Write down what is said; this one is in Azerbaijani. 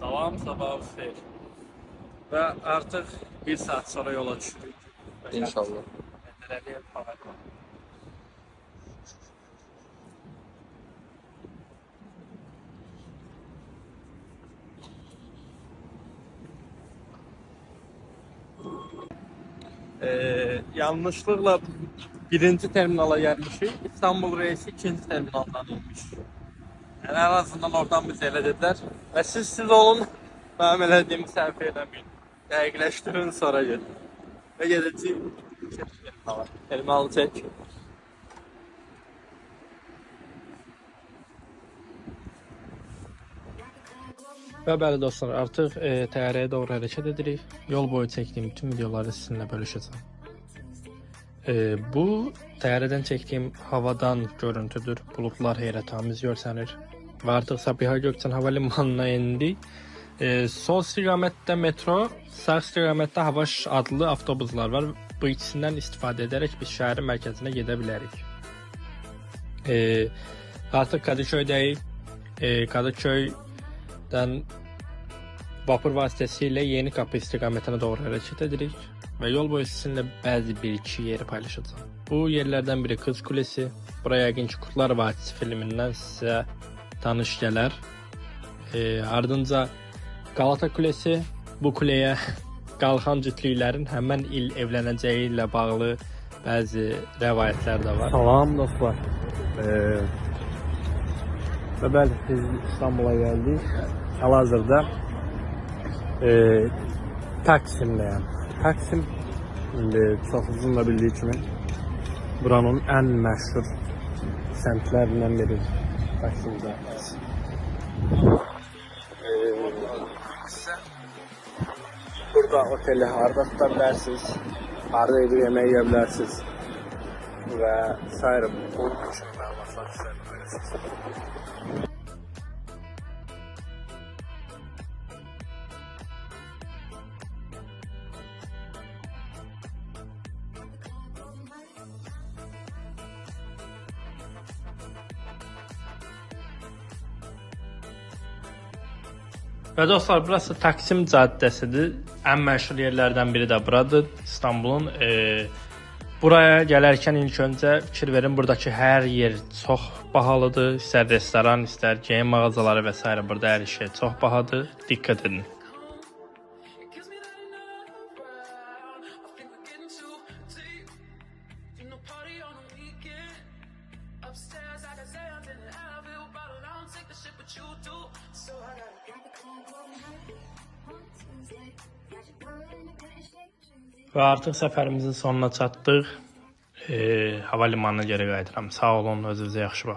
Salam, sabahınız xeyir. Və artıq bir saat sonra yola düşürük. İnşallah. Mədələliyə Pavel. Ee, yanlışlıkla birinci terminala gelmişik. İstanbul reisi ikinci terminaldan inmiş. En azından oradan bize elə dedilər. Və siz siz olun, mənim elədiyimi səhv eləməyin. Dəqiqləşdirin sonra gedin. Və terminala. Terminalı çək. Və bəli dostlar, artıq e, təyyarəyə doğru hərəkət edirik. Yol boyu çəkdiyim bütün videoları sizinlə bölüşəcəm. E, bu təyyarədən çəkdiyim havadan görüntüdür. Buludlar heyrətamiz görsənir. Və artıq Sabiha Gökçen Havalimanına endik. E, sol istiqamətdə metro, sağ istiqamətdə Havaş adlı avtobuslar var. Bu ikisindən istifadə edərək biz şəhərin mərkəzinə gedə bilərik. E, artıq Kadıköydəyik. E, Kadıköydən vapur vasitəsilə Yeni Qapı istiqamətinə doğru hərəkət edirik və yol boyu sizinlə bəzi bir-iki yeri paylaşacağam. Bu yerlərdən biri Qız Kulesi. Buraya yəqin ki, Qutlar Vadisi filmindən sizə tanış gələr. E, ardınca Qalata Kulesi. Bu kuleyə qalxan cütlüklərin həmən il evlənəcəyi ilə bağlı bəzi rəvayətlər də var. Salam dostlar. Ee, və bəli, biz İstanbula gəldik. Hal-hazırda e, Taksim'deyim. Taksim indi çoxunuzun da bildiği kimi buranın en məşhur semtlerinden biri Taksim'de. Ee, burada oteli harda tutabilirsiniz. Harda edip yemeği yiyebilirsiniz. Ve sayırım. Onun için ben masaj Və dostlar, burası Taksim caddəsidir. Ən məşhur yerlərdən biri də buradır. İstanbulun e, buraya gələrkən ilk öncə fikir verin, buradakı hər yer çox bahalıdır. İstər restoran, istər geyim mağazaları və s. burada hər şey çox bahadır. Diqqət edin. The. Upstairs, I can say I'm out of it. Bottle, I don't take the shit, but you do. Və artıq səfərimizin sonuna çatdıq. E, hava limanına geri qayıdıram. Sağ olun, özünüzə yaxşı baxın.